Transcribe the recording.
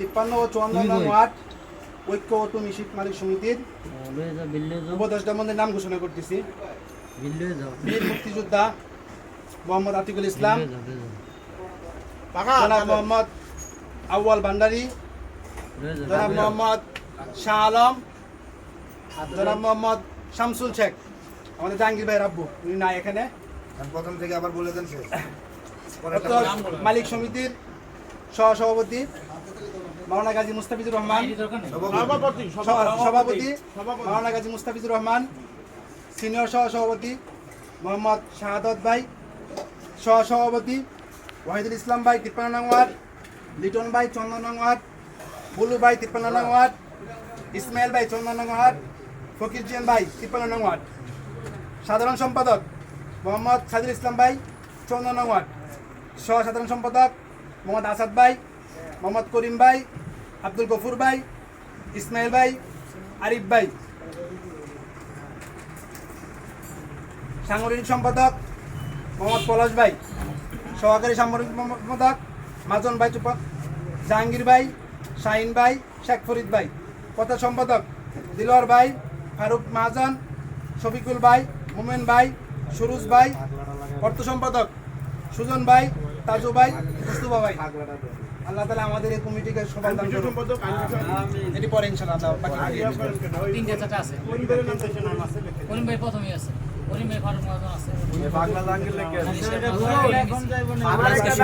তিপ্পান্ন ও চুয়ান্ন নং ওয়ার্ড ঐক্য ও টুমি শীত মালিক সমিতির উপদেষ্টা মন্দির নাম ঘোষণা করতেছি। বীর মুক্তিযোদ্ধা মোহাম্মদ আতিকুল ইসলাম। জনাব মোহাম্মদ আউয়াল ভান্ডারি জনাব মোহাম্মদ শাহ আলম জনাব মোহাম্মদ শামসুল শেখ। আমাদের জাহাঙ্গীর ভাই রাব্বু উনি নাই এখানে। প্রথম থেকে আবার বলে দেন মালিক সমিতির সহসভাপতি মাওলানা গাজী মুস্তাফিজুর রহমান সভা- সভাপতি। মাওলানা গাজী মুস্তাফিজুর রহমান সিনিয়র সহসভাপতি মোহাম্মদ শাহাদত ভাই সহসভাপতি ওয়াহিদুল ইসলাম ভাই তিপ্পান্ন নং ওয়ার্ড লিটন ভাই চন্দন নং ওয়ার্ড বুলু ভাই তিপ্পান্ন নং ওয়ার্ড ইসমাইল ভাই চন্দন নং ওয়ার্ড ফকির জিয়ান ভাই তিপ্পান্ন নং ওয়ার্ড। সাধারণ সম্পাদক মোহাম্মদ সাজিল ইসলাম ভাই চন্দন নং ওয়ার্ড। সহ সাধারণ সম্পাদক মোহাম্মদ আসাদ ভাই মোহাম্মদ করিম ভাই আব্দুল গফুর ভাই, ইসমাইল ভাই, আরিফ ভাই। সাংগঠনিক সম্পাদক মোহাম্মদ পলাশ ভাই, সহকারী সাংগঠনিক সম্পাদক মাজন ভাই, চুপা জাহাঙ্গীর ভাই, শাহিন ভাই, শেখ ফরিদ ভাই। কথা সম্পাদক দিলওয়ার ভাই, ফারুক মাহাজন শফিকুল ভাই, মোমেন ভাই, সুরুজ ভাই। অর্থ সম্পাদক সুজন ভাই, তাজু ভাই, মুস্তুফা ভাই। আল্লাহ তালা আমাদের এই কমিটিকে সবাই দান করুন। এটি পরে ইনশাআল্লাহ আল্লাহ বাকি তিনটে চারটা আছে। করিম ভাই প্রথমেই আছে। করিম ভাই ফারুক আছে। বাংলা